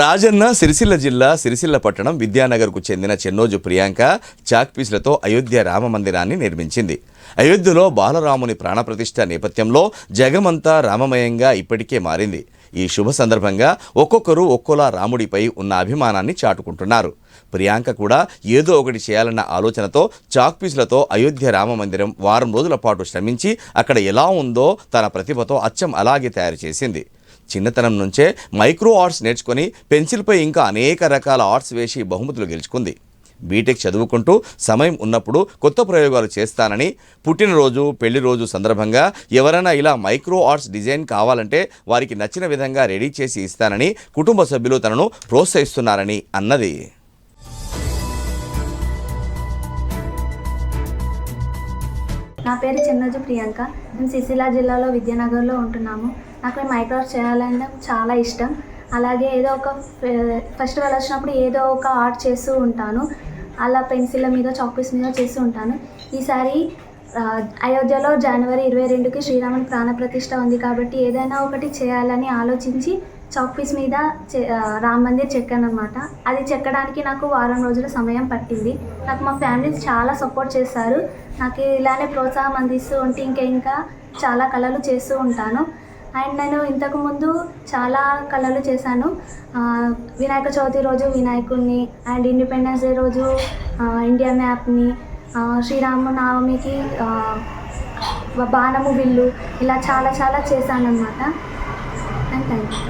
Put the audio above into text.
రాజన్న సిరిసిల్ల జిల్లా సిరిసిల్ల పట్టణం విద్యానగర్కు చెందిన చెన్నోజు ప్రియాంక చాక్పీస్లతో అయోధ్య రామ మందిరాన్ని నిర్మించింది. అయోధ్యలో బాలరాముని ప్రాణప్రతిష్ఠ నేపథ్యంలో జగమంతా రామమయంగా ఇప్పటికే మారింది. ఈ శుభ సందర్భంగా ఒక్కొక్కరు ఒక్కోలా రాముడిపై ఉన్న అభిమానాన్ని చాటుకుంటున్నారు. ప్రియాంక కూడా ఏదో ఒకటి చేయాలన్న ఆలోచనతో చాక్పీసులతో అయోధ్య రామ మందిరం వారం రోజుల పాటు శ్రమించి అక్కడ ఎలా ఉందో తన ప్రతిభతో అచ్చం అలాగే తయారు చేసింది. చిన్నతనం నుంచే మైక్రో ఆర్ట్స్ నేర్చుకొని పెన్సిల్పై ఇంకా అనేక రకాల ఆర్ట్స్ వేసి బహుమతులు గెలుచుకుంది. బీటెక్ చదువుకుంటూ సమయం ఉన్నప్పుడు కొత్త ప్రయోగాలు చేస్తానని పుట్టినరోజు పెళ్ళి రోజు సందర్భంగా ఎవరైనా ఇలా మైక్రో ఆర్ట్స్ డిజైన్ కావాలంటే వారికి నచ్చిన విధంగా రెడీ చేసి ఇస్తానని కుటుంబ సభ్యులు తనను ప్రోత్సహిస్తున్నారని అన్నది. నా పేరు చెన్నజు ప్రియాంక. మేము సిరిసిల్ల జిల్లాలో విద్యానగర్లో ఉంటున్నాము. నాకు మైక్రో చేయాలంటే చాలా ఇష్టం. అలాగే ఏదో ఒక ఫెస్టివల్ వచ్చినప్పుడు ఏదో ఒక ఆర్ట్ చేస్తూ ఉంటాను. అలా పెన్సిల్ మీద చాక్పీస్ మీద చేస్తూ ఉంటాను. ఈసారి అయోధ్యలో జనవరి ఇరవై రెండుకి శ్రీరాముని ప్రాణప్రతిష్ఠ ఉంది కాబట్టి ఏదైనా ఒకటి చేయాలని ఆలోచించి చాక్పీస్ మీద చె- రామ్ మందిర్ చెక్కాను అనమాట అది చెక్కడానికి నాకు వారం రోజుల సమయం పట్టింది. నాకు మా ఫ్యామిలీ చాలా సపోర్ట్ చేస్తారు. నాకు ఇలానే ప్రోత్సాహం అందిస్తూ ఉంటే ఇంకా ఇంకా చాలా కళలు చేస్తూ ఉంటాను. అండ్ నేను ఇంతకు ముందు చాలా కళలు చేశాను. వినాయక చవితి రోజు వినాయకుడిని అండ్ ఇండిపెండెన్స్ డే రోజు ఇండియా మ్యాప్ని శ్రీరామనవమికి బాణము బిల్లు ఇలా చాలా చాలా చేశాను అనమాట అండ్ థ్యాంక్ యూ